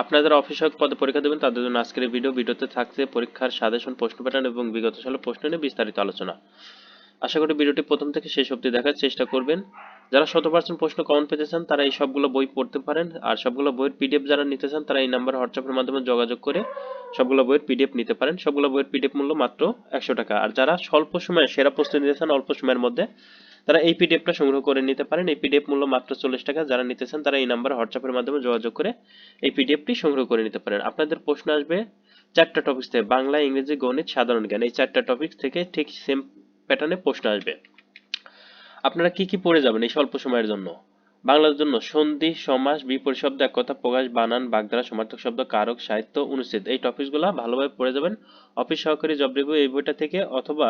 আপনারা যারা অফিসক পদে পরীক্ষা দেবেন, তাদের জন্য আজকের ভিডিও ভিডিওতে থাকছে পরীক্ষার সাজেশন, প্রশ্ন প্যাটার্ন এবং বিগত সালের প্রশ্ন নিয়ে বিস্তারিত আলোচনা। আশা করি ভিডিওটি প্রথম থেকে শেষ অবধি দেখার চেষ্টা করবেন। যারা শত পার্সেন্ট প্রশ্ন কমন পেতে চান, তারা এই সবগুলো বই পড়তে পারেন। আর সবগুলো বইয়ের পিডিএফ যারা নিতে চান, তারা এই নাম্বার হোয়াটসঅ্যাপের মাধ্যমে যোগাযোগ করে সবগুলো বইয়ের পিডিএফ নিতে পারেন। সবগুলো বইয়ের পিডিএফ মূল্য মাত্র একশো টাকা। আর যারা স্বল্প সময়ে, সেরা প্রস্তুতি নিতে চান, অল্প সময়ের মধ্যে তারা এই পিডিএফটা সংগ্রহ করে নিতে পারেন। এই পিডিএফ মূল্য মাত্র চল্লিশ টাকা। যারা নিতেছেন, তারা এই নাম্বার হোয়াটসঅ্যাপের মাধ্যমে যোগাযোগ করে এই পিডিএফটি সংগ্রহ করে নিতে পারেন। আপনাদের প্রশ্ন আসবে, চারটা টপিক থেকে বাংলা, ইংরেজি, গণিত, সাধারণ জ্ঞান, এই চারটা টপিক থেকে ঠিক সেম প্যাটার্নে প্রশ্ন আসবে। আপনারা কি কি পড়ে যাবেন এই স্বল্প সময়ের জন্য? বাংলার জন্য সন্ধি, সমাস, বিপরীত শব্দ এক কথা প্রকাশ, বানান, বাগধারা, সমার্থক শব্দ, কারক, সাহিত্য, অনুচ্ছেদ, এই টপিকসগুলো ভালোভাবে পড়ে যাবেন। অফিস সহকারী জব রিভিউ এই বইটা থেকে অথবা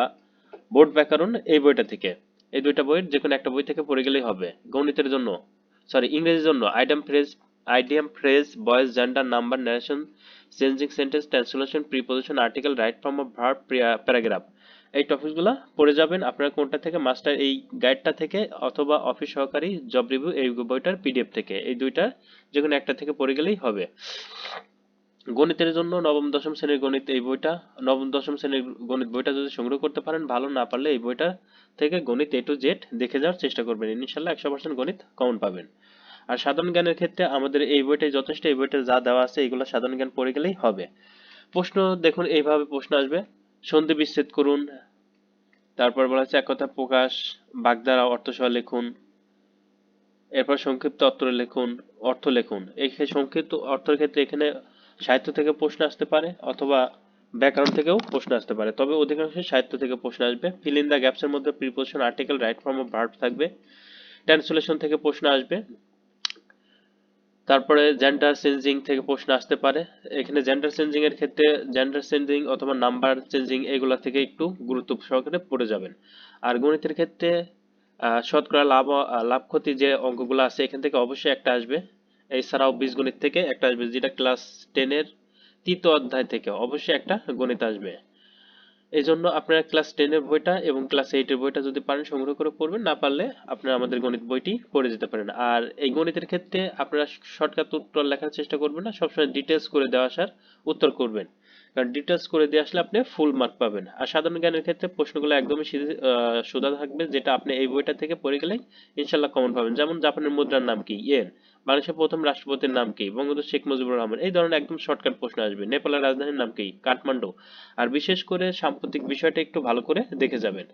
বোর্ড ব্যাকরণ এই বইটা থেকে। এই দুইটা বইয়ের যে কোনো একটা বই থেকে পড়ে গেলেই হবে, গণিতের জন্য। সরি ইংরেজির জন্য। Item phrase idiom phrase voice gender number narration changing sentence translation preposition article right form of verb paragraph এই টপিকসগুলো পড়ে যাবেন আপনারা কোনটা থেকে মাস্টার এই গাইডটা থেকে, অথবা অফিস সহকারী জব রিভিউ এই বইটার পিডিএফ থেকে। এই দুইটা যে কোনো একটা থেকে পড়ে গেলেই হবে। গণিতের জন্য নবম, দশম শ্রেণির গণিত এই বইটা, নবম, দশম শ্রেণির গণিত বইটা যদি সংগ্রহ করতে পারেন, ভালো না পারলে এই বইটা থেকে গণিত এ টু জেড দেখে যাওয়ার চেষ্টা করবেন। ইনশাল্লাহ একশো পার্সেন্ট গণিত কমন পাবেন। আর সাধারণ জ্ঞানের ক্ষেত্রে আমাদের এই বইটাই যথেষ্ট, এই বইটা যা দেওয়া আছে এগুলো সাধারণ জ্ঞান পড়ে গেলেই হবে। প্রশ্ন দেখুন, এইভাবে প্রশ্ন আসবে। সন্ধি বিচ্ছেদ করুন, তারপর বলা হচ্ছে এক কথা প্রকাশ বাগধারা অর্থসহ লিখুন। এরপর সংক্ষিপ্ত অর্থ লিখুন অর্থ লিখুন। এই সংক্ষিপ্ত অর্থের ক্ষেত্রে এখানে সাহিত্য থেকে প্রশ্ন আসতে পারে অথবা ব্যাকরণ থেকেও প্রশ্ন আসতে পারে। তবে অধিকাংশ সাহিত্য থেকে প্রশ্ন আসবে। ফিল ইন দ্য গ্যাপসের মধ্যে preposition article right form of verb থাকবে। ট্রান্সলেশন থেকে প্রশ্ন আসবে। তারপরে জেন্ডার চেঞ্জিং থেকে প্রশ্ন আসতে পারে। এখানে জেন্ডার চেঞ্জিং এর ক্ষেত্রে জেন্ডার চেঞ্জিং অথবা নাম্বার চেঞ্জিং এগুলা থেকে একটু গুরুত্ব সহকারে পড়ে যাবেন। আর গণিতের ক্ষেত্রে শতকরা লাভ লাভ ক্ষতি যে অঙ্কগুলো আছে, এখান থেকে অবশ্যই একটা আসবে। এছাড়াও বীজগণিত থেকে একটা আসবে, যেটা ক্লাস টেনের তৃতীয় অধ্যায় থেকে। অবশ্যই একটা গণিত আসবে। এই জন্য আপনারা ক্লাস টেনের বইটা এবং ক্লাস এইটের বইটা যদি পারেন, সংগ্রহ করে পড়বেন। না পারলে আপনারা আমাদের গণিত বইটি পড়ে যেতে পারেন। আর এই গণিতের ক্ষেত্রে আপনারা শর্টকাট উত্তর লেখার চেষ্টা করবেন না, সবসময় ডিটেলস করে দেওয়া আসার উত্তর করবেন। কারণ ডিটেলস করে দিয়ে আসলে আপনি ফুল মার্ক পাবেন। আর সাধারণ জ্ঞানের ক্ষেত্রে প্রশ্নগুলো একদমই সোজা থাকবে যেটা আপনি এই বইটা থেকে পড়ে গেলেই ইনশাল্লাহ কমন পাবেন। যেমন জাপানের মুদ্রার নাম কি? ইয়েন। বাংলাদেশের প্রথম রাষ্ট্রপতির নাম কি? বঙ্গবন্ধু শেখ মুজিবুর রহমান। এই ধরনের একদম শর্টকাট প্রশ্ন আসবে। নেপালের রাজধানীর নাম কি? কাঠমান্ডু। আর বিশেষ করে সাম্প্রতিক বিষয়টা একটু ভালো করে দেখে যাবেন।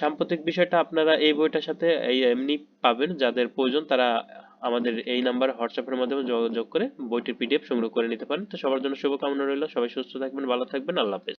সাম্প্রতিক বিষয়টা আপনারা এই বইটার সাথে এমনি পাবেন। যাদের প্রয়োজন তারা আমাদের এই নাম্বার হোয়াটসঅ্যাপের মাধ্যমে যোগাযোগ করে বইটির পিডিএফ সংগ্রহ করে নিতে পারেন। তো সবার জন্য শুভকামনা রইল। সবাই সুস্থ থাকবেন, ভালো থাকবেন। আল্লাহ হাফেজ।